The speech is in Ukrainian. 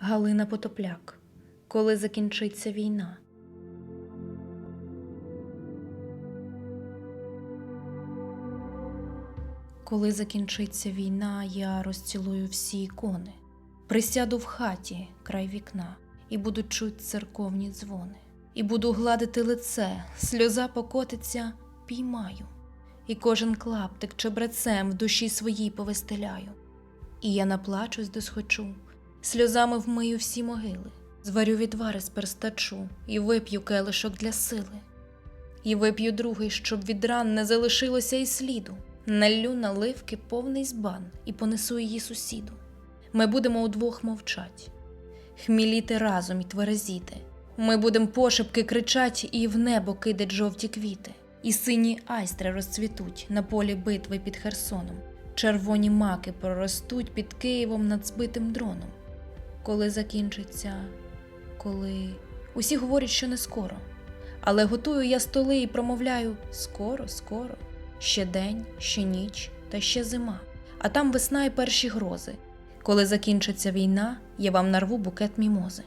Галина Потопляк. Коли закінчиться війна? Коли закінчиться війна, я розцілую всі ікони, присяду в хаті край вікна і буду чуть церковні дзвони, і буду гладити лице, сльоза покотиться, піймаю, і кожен клаптик чебрецем в душі своїй повестеляю. І я наплачусь досхочу, сльозами вмию всі могили, зварю відвари з перстачу і вип'ю келишок для сили. І вип'ю другий, щоб від ран не залишилося й сліду. Наллю наливки повний збан і понесу її сусіду. Ми будемо удвох мовчать, хміліти разом і тверезіти. Ми будем пошепки кричать і в небо кидать жовті квіти, і сині айстри розцвітуть на полі битви під Херсоном. Червоні маки проростуть під Києвом над збитим дроном. Коли закінчиться, коли усі говорять, що не скоро. Але готую я столи і промовляю скоро, скоро, ще день, ще ніч та ще зима, а там весна і перші грози. Коли закінчиться війна, я вам нарву букет мімози.